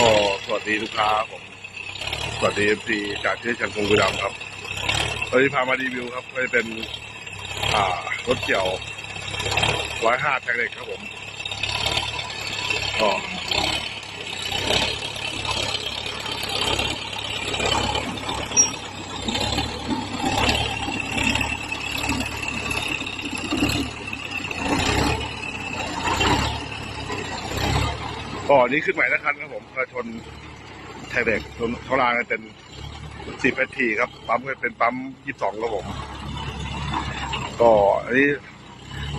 ก็สวัสดีลูกค้าผม สวัสดีเอฟซีจากเชื้อชันคงกุดำครับวันนี้พามารีวิวครับก็จะเป็น อ่ารถเกี่ยวร้อยห้าแท็กเล็กครับผมก็ ก็อันนี้ขึ้นใหม่นะคันครับผมก็ชนแท็กเล็กชนเขารางกันเป็นสิบเอทีครับ ปั๊มก็เป็นปั๊มยี่สิบสองครับผม ก็อันนี้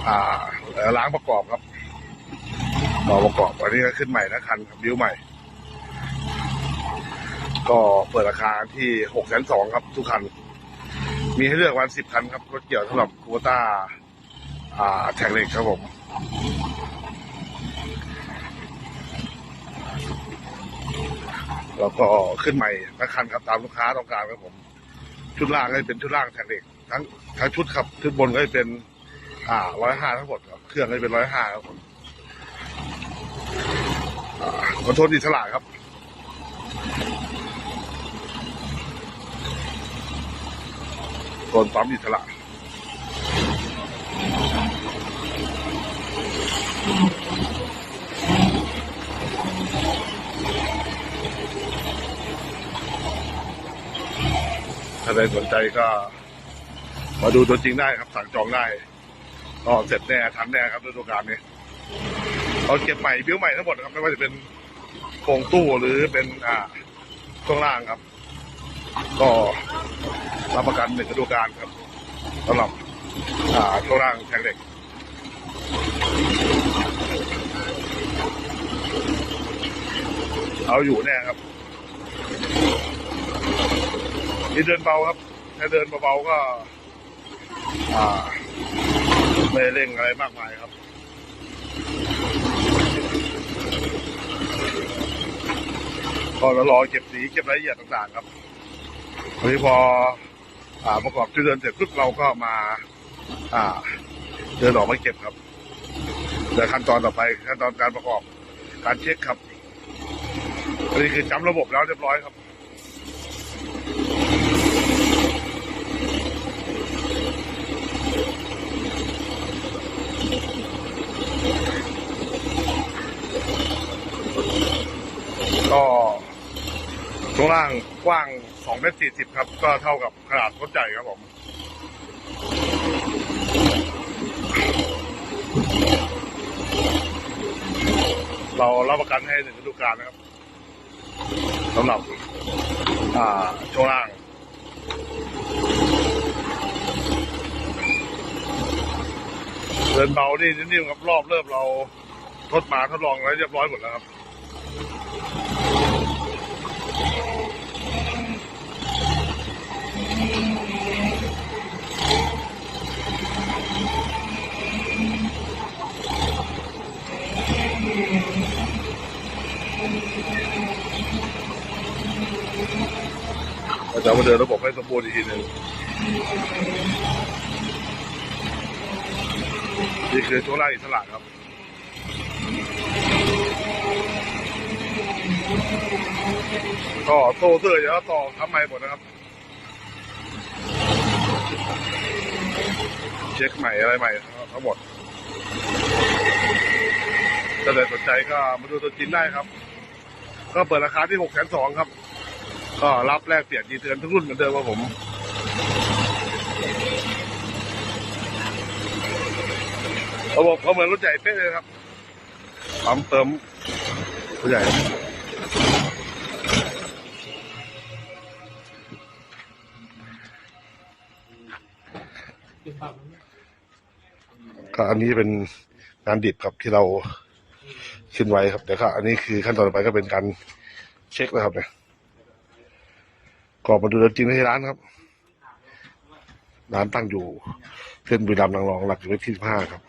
อ่าล้างประกอบครับต่อประกอบอันนี้ก็ขึ้นใหม่นะคันครับบิ้วใหม่ ก็เปิดราคาที่หกแสนสองครับ ทุกคัน มีให้เลือกวันสิบคันครับรถเกี่ยวสำหรับคูต้า อ่าแท็กเล็กครับผม แล้วก็ขึ้นใหม่นะคันครับตามลูกค้าต้องการครับผม ชุดล่างก็จะเป็นชุดล่างแท็กเล็กทั้งทั้งชุดครับชุดบนก็จะเป็น อ่าร้อยห้าทั้งหมดครับเครื่องก็จะเป็นร้อยห้าครับผมขอโทษอิสระครับโซนปั๊มอิสระ ถ้าใครสนใจก็ มาดูตัวจริงได้ครับ สั่งจองได้ก็เสร็จแน่ทันแน่ครับฤดูกาลนี้เราเก็บใหม่บิ้วใหม่ทั้งหมดนะครับไม่ว่าจะเป็นโครงตู้หรือเป็นอ่าช่วงล่างครับ ก็รับประกันหนึ่งฤดูกาลครับสำหรับอ่าช่วงล่างแทงเหล็กเอาอยู่แน่ครับ นี่เดินเบาครับ ถ้าเดินเบาๆก็ อ่า ไม่เร่งอะไรมากมายครับ ก็เรารอเก็บสีเก็บรายละเอียดต่างๆครับทีนี้พอ อ่าประกอบชุดเดินเสร็จปุ๊บเราก็มา อ่า เดินออกมาเก็บครับเดี๋ยวขั้นตอนต่อไปขั้นตอนการประกอบ การเช็คครับอันนี้คือจำระบบแล้วเรียบร้อยครับ ก็ ช่วงล่างกว้าง2เมตร40 ครับ ก็เท่ากับขนาดรถใหญ่ครับผมเรารับประกันให้หนึ่งฤดูกาลนะครับสำหรับอ่าช่วงล่าง เดินเบานี่นิ่มๆครับรอบเริ่มเราทดมาทดลองไว้วเรียบร้อยหมดแล้วครับ จะมาเดินระบบให้สมบูรณ์อีกทีหนึ่งนี่คือช่วงล่างอิสระครับต่อโซ่เสื้อเดี๋ยวต่อทำใหม่หมดนะครับ เช็คใหม่อะไรใหม่ทั้งหมดถ้าใครสนใจก็มาดูตัวจริงได้ครับ ก็เปิดราคาที่หกแสนสองครับ ก็รับแลกเปลี่ยนดีเตือนทุกรุ่นเหมือนเดิมครับผม ระบบเขาเหมือนรถใหญ่เป๊ะเลยครับปั๊มเติมรถใหญ่ก็อันนี้เป็นงานดิบครับที่เราขึ้นไว้ครับเดี๋ยวก็อันนี้คือขั้นตอนต่อไปก็เป็นการเช็คแล้วครับเนี่ย ก็มาดูตัวจริงที่ร้านครับ ร้านตั้งอยู่ เส้นบุรีรัมย์นางรองหลักกิโลเมตรที่สิบห้าครับ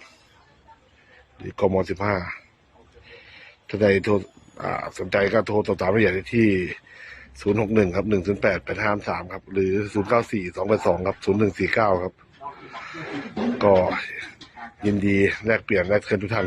หรือกมสิบห้าถ้าใครโทรสนใจก็โทรสอบถามรายละเอียดได้ที่ศูนย์หกหนึ่งครับหนึ่งศูนย์แปดแปดห้าสามครับ หรือศูนย์เก้าสี่สองแปดสองครับศูนย์หนึ่งสี่เก้าครับ ก็ยินดีแลกเปลี่ยนแลกเชิญทุกท่าน